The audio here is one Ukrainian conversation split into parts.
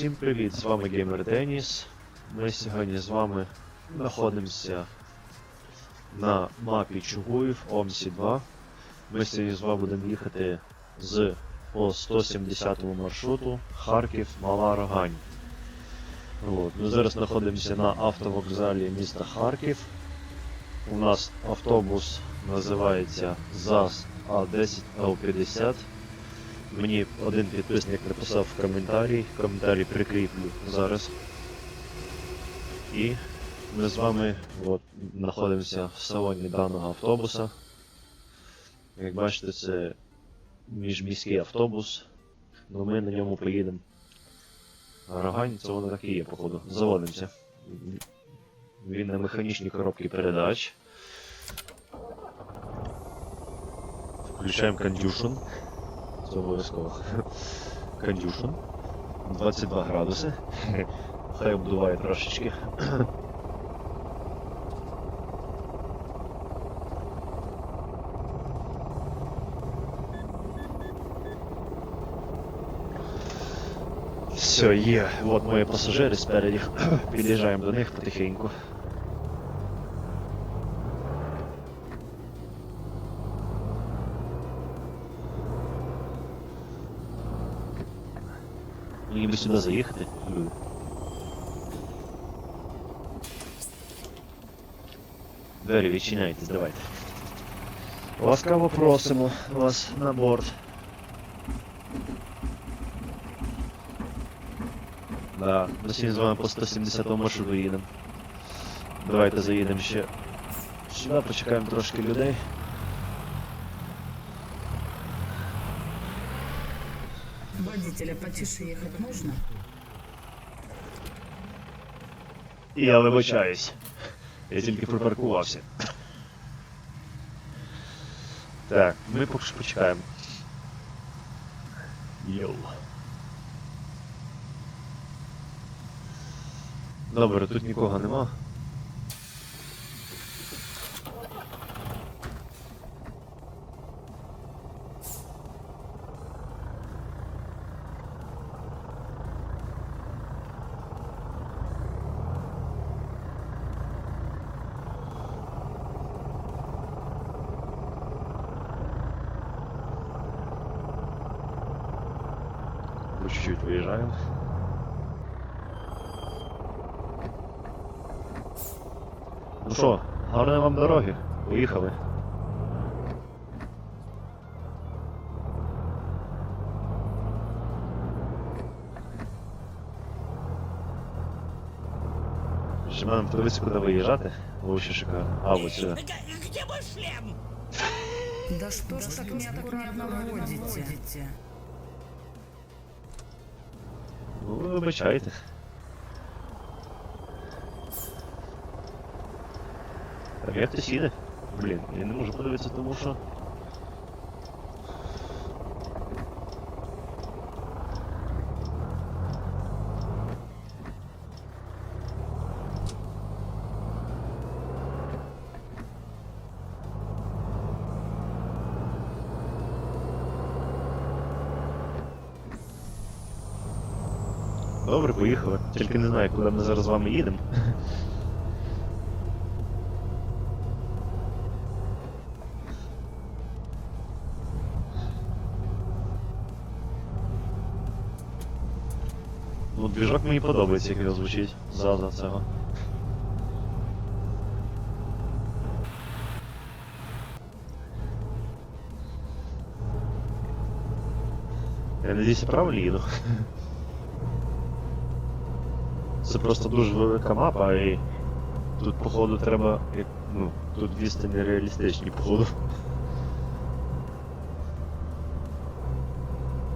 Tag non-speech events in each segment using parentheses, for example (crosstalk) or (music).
Всім привіт! З вами Геймер Деніс. Ми сьогодні з вами знаходимося на мапі Чугуїв Омсі 2. Ми сьогодні з вами будемо їхати з по 170 маршруту Харків Мала Рогань. От. Ми зараз знаходимося на автовокзалі міста Харків. У нас автобус називається ЗАЗ А10 Л50. Мені один підписник написав в коментарі, коментарі прикріплю зараз. І ми з вами от, знаходимося в салоні даного автобуса. Як бачите, це міжміський автобус, але ми на ньому поїдемо. Рогань це воно так і є, походу. Заводимося. Він на механічній коробці передач. Включаємо кондюшн. Це обов'язково. Кондюшн. 22 градуси. Хай обдуває трошечки. Все, є. От мої пасажири спереді. Під'їжджаємо до них потихеньку. Сюди заїхати. люди. Двері відчиняйтесь, давайте. Ласкаво просимо вас на борт. Да, ми сьогодні з вами по 170 маршруту їдемо. Давайте заїдемо ще сюди, почекаємо трошки людей. Водителя потише ехать можно? Я вибачаюсь. Я тільки припаркувався. Так, ми поки що почекаємо. Йоу. Добре, тут нікого нема. Виїжджаємо. Ну що, гарної вам дороги. Поїхали. Ще маємо подивитися, куди. Вообще шикарно. А, вот сюди. Где мой шлем? Да что ж так неаккуратно водите? Ну, вибачайте. Як ти сіде? Блін, я не можу подивитися, тому що. Добре, поїхали. Тільки не знаю, куди ми зараз з вами їдемо. Ну, двіжок мені подобається, як його звучить ззаду цього. Я надіюсь, я правильно їду. Це просто дуже велика мапа і тут походу треба. Ну, тут відстані реалістичні, походу.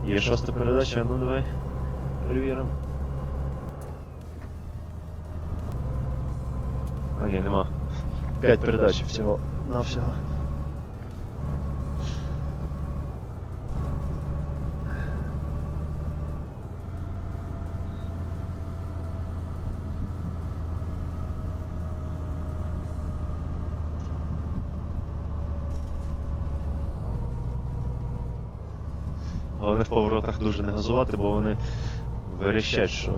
Є шоста передача, ну давай. Перевіримо. Ні, нема. П'ять передач всього на в поворотах дуже не газувати, бо вони Верещать що?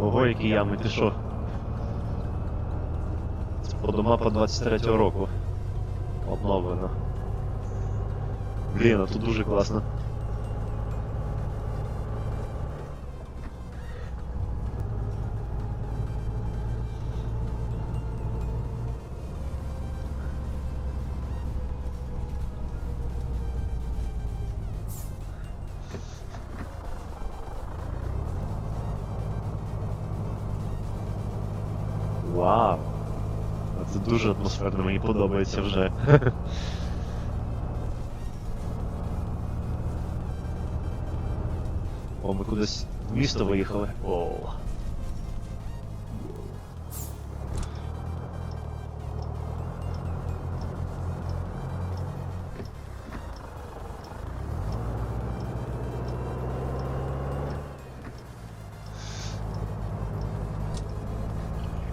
Ого, які ями, ти що? Це по дома по 23 року. Обновлено. Блін, а тут дуже класно. Дуже атмосферно, мені подобається вже. (laughs) О, ми кудись в місто виїхали. Оу.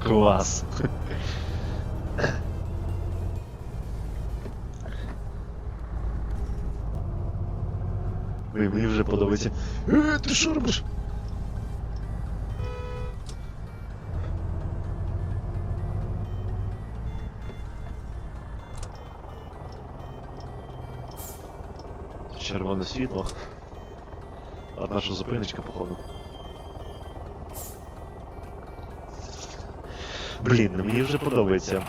Клас. (laughs) мені вже подобається. Е, ти що робиш? Червоне світло. А наша зупиночка, походу. Блін, мені вже подобається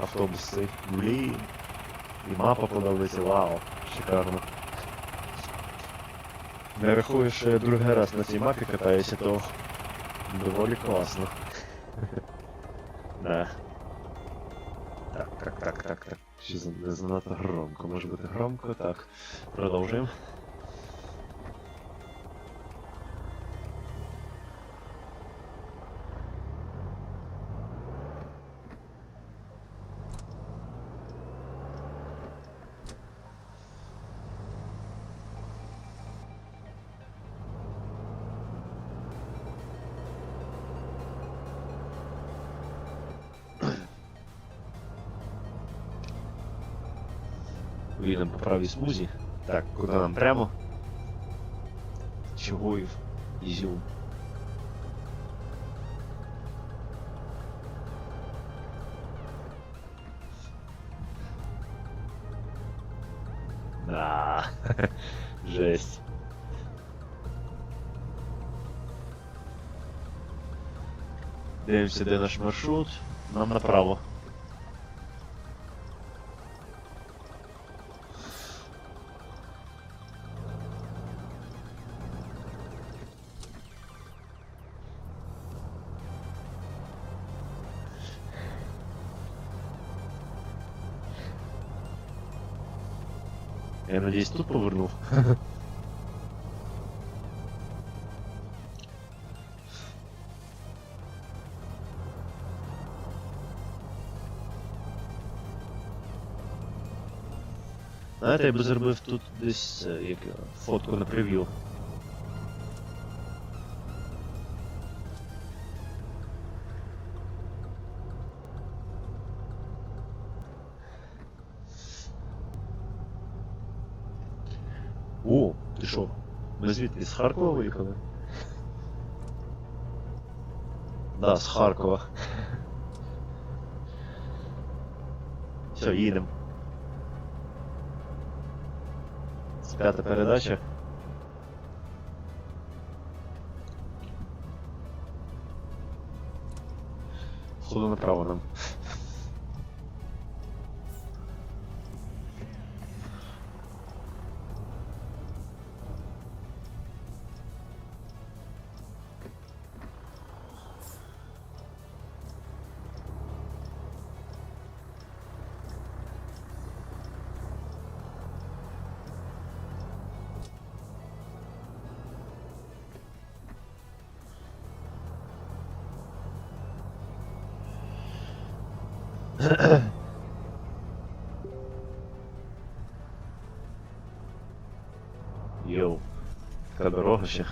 автобус цей. Блін. І мапа подобається, вау, шикарно. Не рахую, що я другий раз на цій мапі катаюся, то доволі класно. Да. Так, так, так, так, так. Ще не занадто громко. Може бути громко, так. Продовжуємо. Їдемо по правій смузі. Так, куди нам прямо? Чугуїв, Ізюм. Да, (laughs) жесть. Дивимося, де наш маршрут. Нам направо. Я надеюсь, тут повернув. Знаєте, я би зробив тут десь е, як, фотку на прев'ю. О, ти що? Ми звідки? З Харкова виїхали? Да, з Харкова. (laughs) Все, їдемо. Це п'ята передача. Ходу направо нам. Йоу, така дорога ще.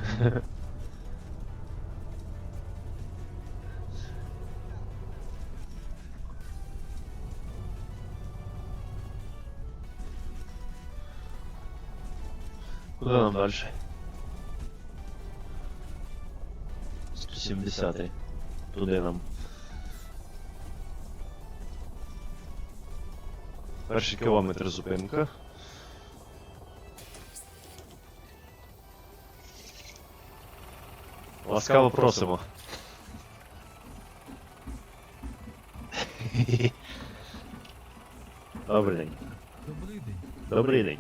Куда нам дальше? 170 Туди нам. Перший кілометр зупинка. Ласкаво просимо. (laughs) Добрий день. Добрий день. Добрий день.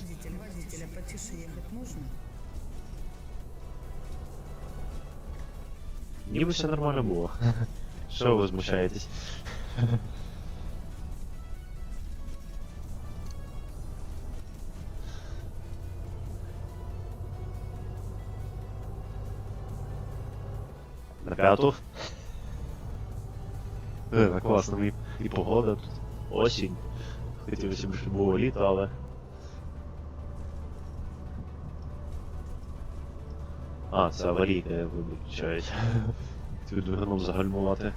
Водитель, водителя, потише ехать можно? Ніби все нормально було. (laughs) Що ви возмущаєтесь? На п'яту. Е, так класно, і, і погода тут. Осінь. Хотілося б, щоб було літо, але. А, це аварійка, я вибачаюсь. Ти загальмувати.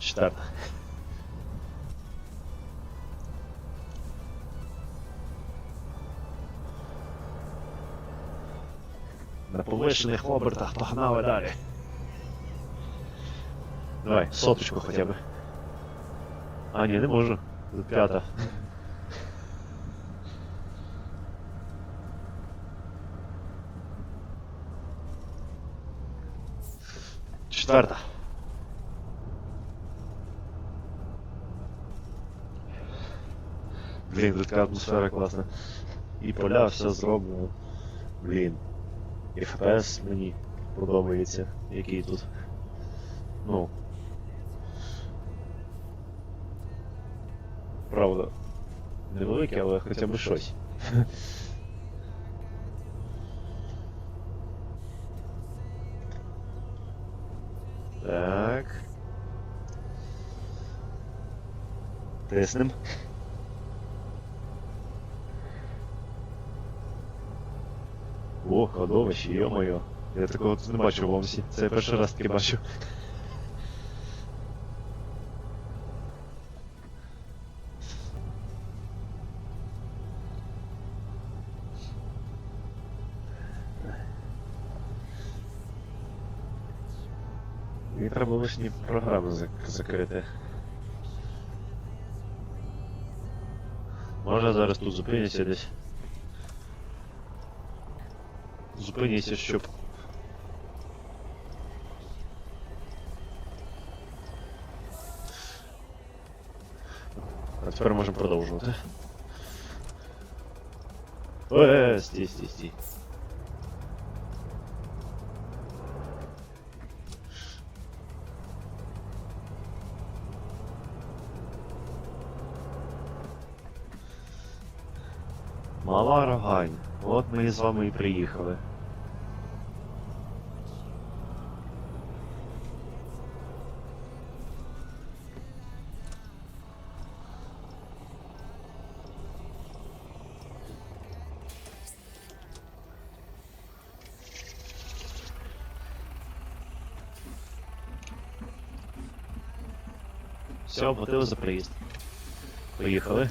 Четверта. На повишених обертах погнали далі. Давай, соточку хоча б. А, ні, не можу. П'ята. Четверта. Блін, тут така атмосфера класна. І поля все зроблено. Блін. І FPS мені подобається, який тут. Ну. Правда. Невеликий, але хоча б щось. (laughs) Так. Тиснем. О, кладовище, йо-моє. Я такого тут не бачив в Омсі. Це я перший раз таки бачу. Мені треба лишні програми зак- закрити. Можна зараз тут зупинитися десь. Зупиніться, щоб. А тепер можемо продовжувати. Е, стій, стій, стій. Мала рогань. От ми з вами і приїхали. Все, оплатили за приїзд. Поїхали.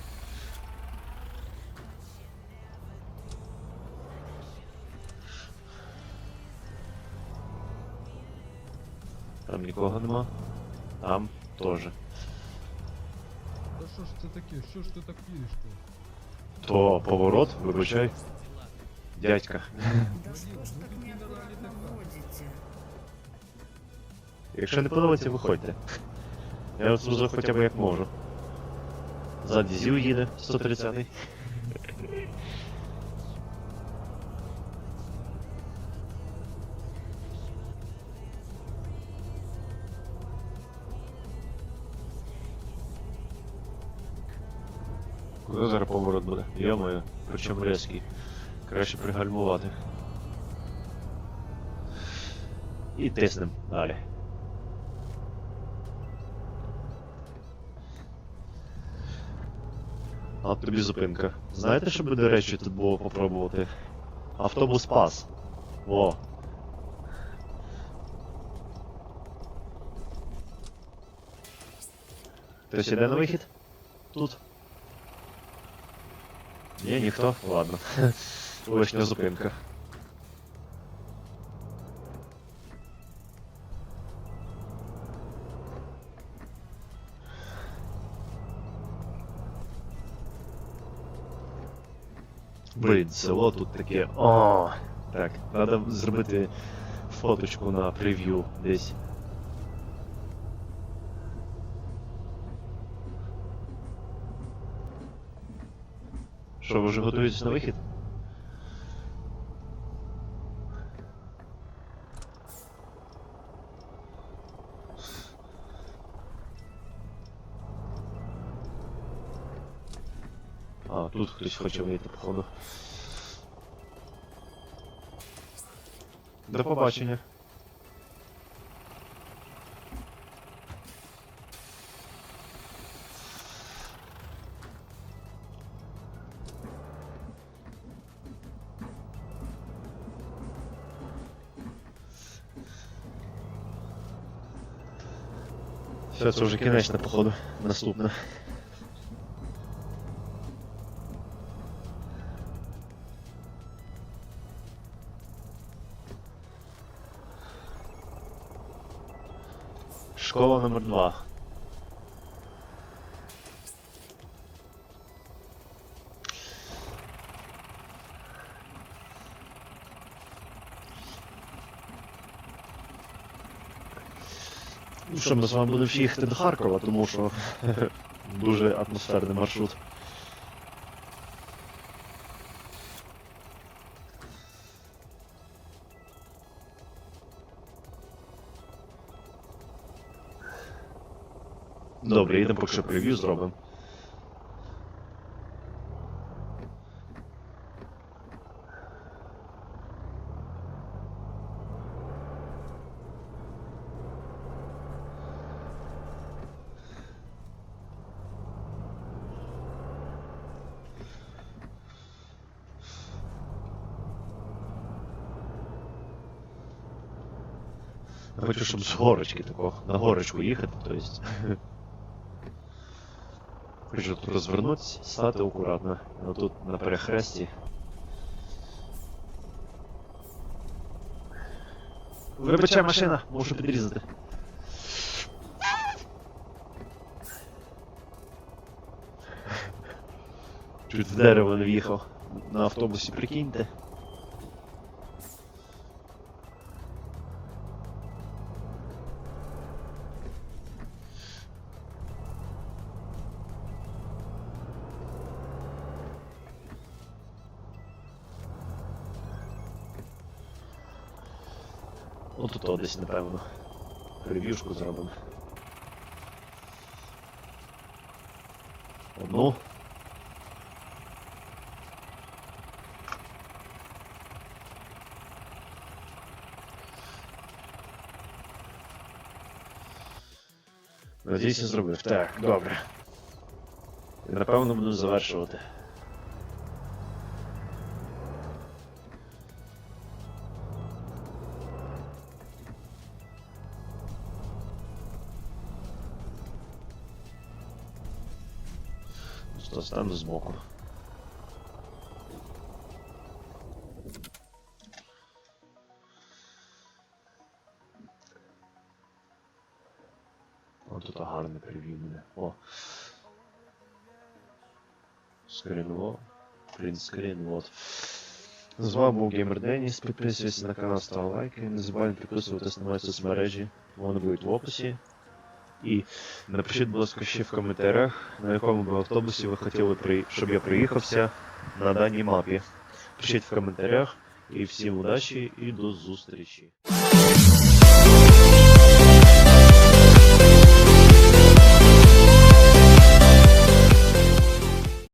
Там нікого нема. Там теж. Та що ж це таке? Що ж ти так їдеш то? То поворот, вибачай. Дядька. Да что ж так неаккуратно водите? Якщо не подобається, виходьте. Я служу хоча б як можу. Ззаді зіл їде 130-й. Куди зараз поворот буде? Йомою, причому резкий. Краще пригальмувати. І тиснем далі. От тобі зупинка. Знаєте, що би, до речі, тут було попробувати? Автобус пас. Во. Хтось іде на вихід? Тут. Ні, ніхто? Ладно. (laughs) Лишня зупинка. Блін, село тут таке. О, так, треба зробити фоточку на прев'ю десь. Що, ви вже готуєтесь на вихід? А, тут хтось хоче вийти, походу. До побачення. Все, це вже кінечне, походу. Наступне. Школа номер два. Ну що, ми з вами будемо їхати до Харкова, тому що (laughs) дуже атмосферний маршрут. Добре, їдемо поки що прев'ю зробимо. Я хочу, щоб з горочки такого, на горочку їхати, то есть. (laughs) Хочу тут розвернутися, стати акуратно. А тут на перехресті. Вибачай машина, можу підрізати. Чуть в дерево не в'їхав. На автобусі, прикиньте. Десь, напевно. Рев'юшку зробимо. Одну. Надіюсь, я зробив. Так, добре. І напевно буду завершувати. стану збоку. О, тут гарне прев'ю буде. О. Скрінло. Принтскрін, вот. З вами був Геймер Деніс. Підписуйтесь на канал, ставте лайки. Не забувайте підписуватись на мої соцмережі. Вони будуть в описі. І напишіть, будь ласка, ще в коментарях, на якому б автобусі ви хотіли, щоб я приїхався на даній мапі. Пишіть в коментарях. І всім удачі і до зустрічі.